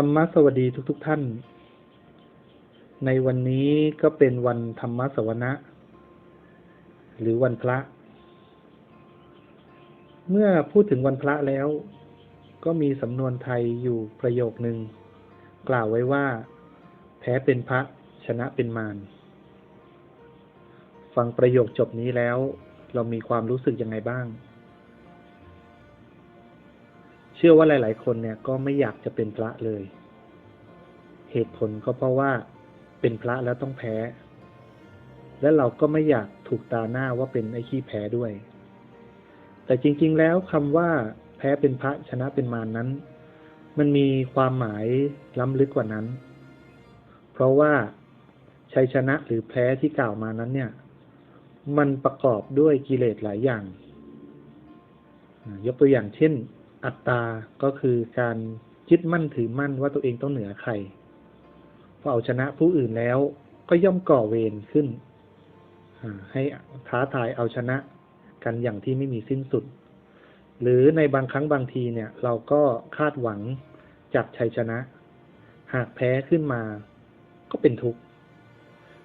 ธรรมะสวัสดีทุกๆทท่าน ในวันนี้ก็เป็นวันธรรมสวนะ หรือวันพระ เมื่อพูดถึงวันพระแล้ว ก็มีสำนวนไทยอยู่ประโยคหนึ่ง กล่าวไว้ว่า แพ้เป็นพระชนะเป็นมาร ฟังประโยคจบนี้แล้ว เรามีความรู้สึกยังไงบ้าง เชื่อว่าหลาย ๆ คนเนี่ยก็ไม่อยากจะเป็นพระเลย เหตุผลก็เพราะว่าเป็นพระแล้วต้องแพ้ และเราก็ไม่อยากถูกตาหน้าว่าเป็นไอ้ขี้แพ้ด้วย แต่จริง ๆ แล้วคำว่าแพ้เป็นพระชนะเป็นมารนนั้น มันมีความหมายล้ำลึกกว่านั้น เพราะว่าชัยชนะหรือแพ้ที่กล่าวมานั้นเนี่ย มันประกอบด้วยกิเลสหลายอย่าง ยกตัวอย่างเช่น อัตตา ก็คือการยึดมั่นถือมั่นว่าตัวเองต้องเหนือใคร พอเอาชนะผู้อื่นแล้วก็ย่อมก่อเวรขึ้น ให้ท้าทายเอาชนะกันอย่างที่ไม่มีสิ้นสุด หรือในบางครั้งบางทีเนี่ย เราก็คาดหวังจากชัยชนะ หากแพ้ขึ้นมาก็เป็นทุกข์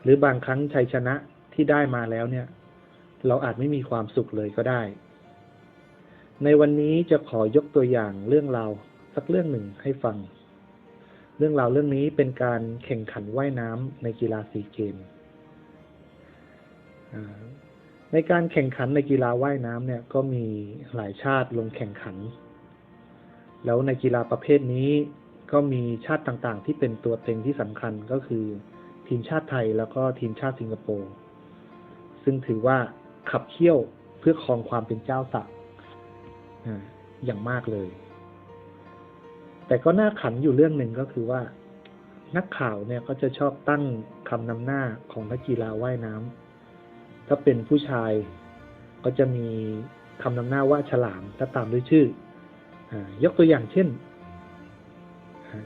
หรือบางครั้งชัยชนะที่ได้มาแล้วเนี่ย เราอาจไม่มีความสุขเลยก็ได้ ในวันนี้จะขอยกตัวอย่างเรื่องราวสักเรื่องหนึ่งให้ฟัง เรื่องราวเรื่องนี้เป็นการแข่งขันว่ายน้ำในกีฬาซีเกม ในการแข่งขันในกีฬาว่ายน้ำเนี่ยก็มีหลายชาติลงแข่งขัน แล้วในกีฬาประเภทนี้ก็มีชาติต่างๆ ที่เป็นตัวเต็งที่สำคัญก็คือ ทีมชาติไทยแล้วก็ทีมชาติสิงคโปร์ ซึ่งถือว่าขับเคี่ยวเพื่อครองความเป็นเจ้าสัก อย่างมากเลย แต่ก็น่าขันอยู่เรื่องหนึ่งก็คือว่า นักข่าวเนี่ยก็จะชอบตั้งคำนำหน้าของนักกีฬาว่ายน้ำถ้าเป็นผู้ชายก็จะมีคำนำหน้าว่าฉลามถ้าตามด้วยชื่อยกตัวอย่างเช่น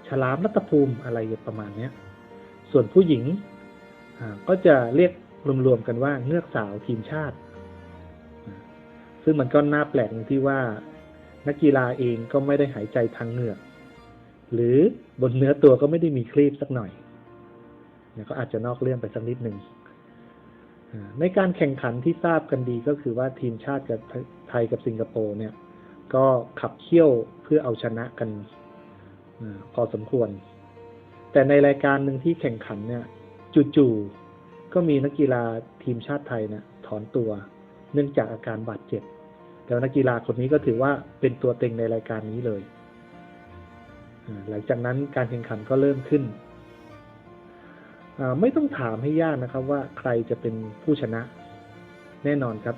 ฉลามรัตภูมิอะไรประมาณนี้ส่วนผู้หญิงก็จะเรียกรวมๆกันว่าเงือกสาวทีมชาติ ซึ่งมันก็น่าแปลกตรงที่ว่า นักกีฬาเองก็ไม่ได้หายใจทางเหงือก หรือบนเนื้อตัวก็ไม่ได้มีครีบสักหน่อยเนี่ยก็อาจจะนอกเรื่องไปสักนิดหนึ่งในการแข่งขันที่ทราบกันดีก็คือว่าทีมชาติกับไทยกับสิงคโปร์เนี่ย ก็ขับเคี่ยวเพื่อเอาชนะกันอพอสมควร แต่ในรายการหนึ่งที่แข่งขันเนี่ยจู่ๆก็มีนักกีฬาทีมชาติไทยเนี่ยถอนตัว เนื่องจากอาการบาดเจ็บ แล้วนักกีฬาคนนี้ก็ถือว่าเป็นตัวเต็งในรายการนี้เลย หลังจากนั้นการแข่งขันก็เริ่มขึ้น ไม่ต้องถามให้ยากนะครับว่าใครจะเป็นผู้ชนะ แน่นอนครับ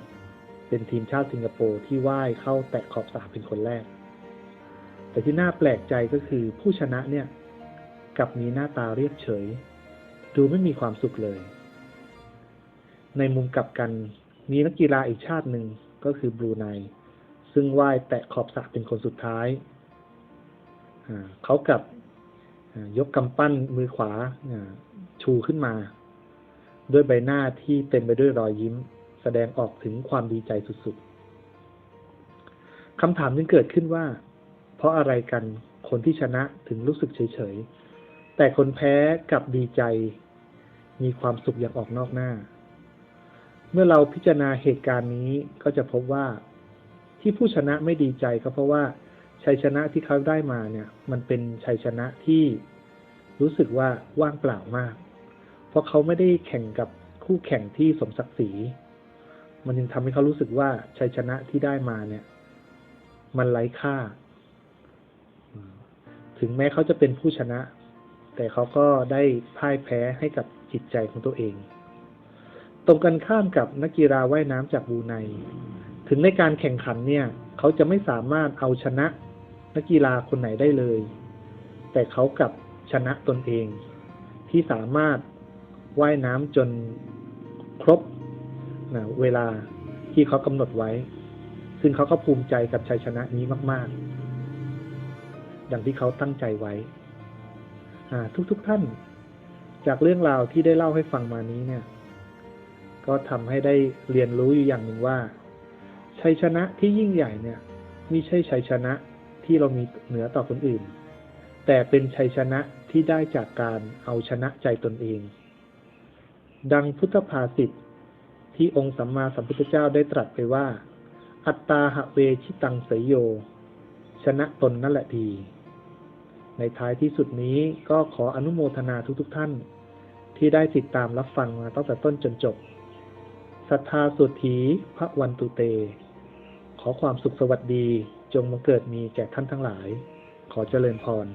เป็นทีมชาติสิงคโปร์ที่ว่ายเข้าแตะขอบสระเป็นคนแรก แต่ที่น่าแปลกใจก็คือผู้ชนะเนี่ยกับมีหน้าตาเรียบเฉย ดูไม่มีความสุขเลย ในมุมกลับกันมีนักกีฬาอีกชาติหนึ่ง ก็คือบรูไน ซึ่งว่ายแตะขอบสระเป็นคนสุดท้าย เขากับยกกำปั้นมือขวาชูขึ้นมา ด้วยใบหน้าที่เต็มไปด้วยรอยยิ้ม แสดงออกถึงความดีใจสุดๆคำถามจึงเกิดขึ้นว่า เพราะอะไรกันคนที่ชนะถึงรู้สึกเฉยๆ แต่คนแพ้กับดีใจ มีความสุขอย่างออกนอกหน้า เมื่อเราพิจารณาเหตุการณ์นี้ก็จะพบว่าที่ผู้ชนะไม่ดีใจก็เพราะว่าชัยชนะที่เขาได้มาเนี่ย มันเป็นชัยชนะที่รู้สึกว่าว่างเปล่ามาก เพราะเขาไม่ได้แข่งกับคู่แข่งที่สมศักดิ์ศรี มันยังทำให้เขารู้สึกว่าชัยชนะที่ได้มาเนี่ย มันไร้ค่า ถึงแม้เขาจะเป็นผู้ชนะ แต่เขาก็ได้พ่ายแพ้ให้กับจิตใจของตัวเอง ตรงกันข้ามกับนักกีฬาว่ายน้ำจากบูไน ถึงในการแข่งขันเนี่ย เขาจะไม่สามารถเอาชนะนักกีฬาคนไหนได้เลย แต่เขากับชนะตนเอง ที่สามารถว่ายน้ำจนครบนะเวลาที่เขากำหนดไว้ ซึ่งเขาก็ภูมิใจกับชัยชนะนี้มากๆดังที่เขาตั้งใจไว้ ทุกๆทท่าน จากเรื่องราวที่ได้เล่าให้ฟังมานี้เนี่ย ก็ทำให้ได้เรียนรู้อยู่อย่างหนึ่งว่า ชัยชนะที่ยิ่งใหญ่เนี่ยไม่ใช่ชัยชนะที่เรามีเหนือต่อคนอื่น แต่เป็นชัยชนะที่ได้จากการเอาชนะใจตนเอง ดังพุทธภาษิตที่องค์สัมมาสัมพุทธเจ้าได้ตรัสไปว่า อัตตาหะเวชิตังเสยโย ชนะตนนั่นแหละดี ในท้ายที่สุดนี้ก็ขออนุโมทนาทุกๆทท่านที่ได้ติดตามรับฟังมาตั้งแต่ต้นจนจบ ศรัทธาสุถีพระวันตุเต ขอความสุขสวัสดีจงมาเกิดมีแก่ท่านทั้งหลาย ขอเจริญพร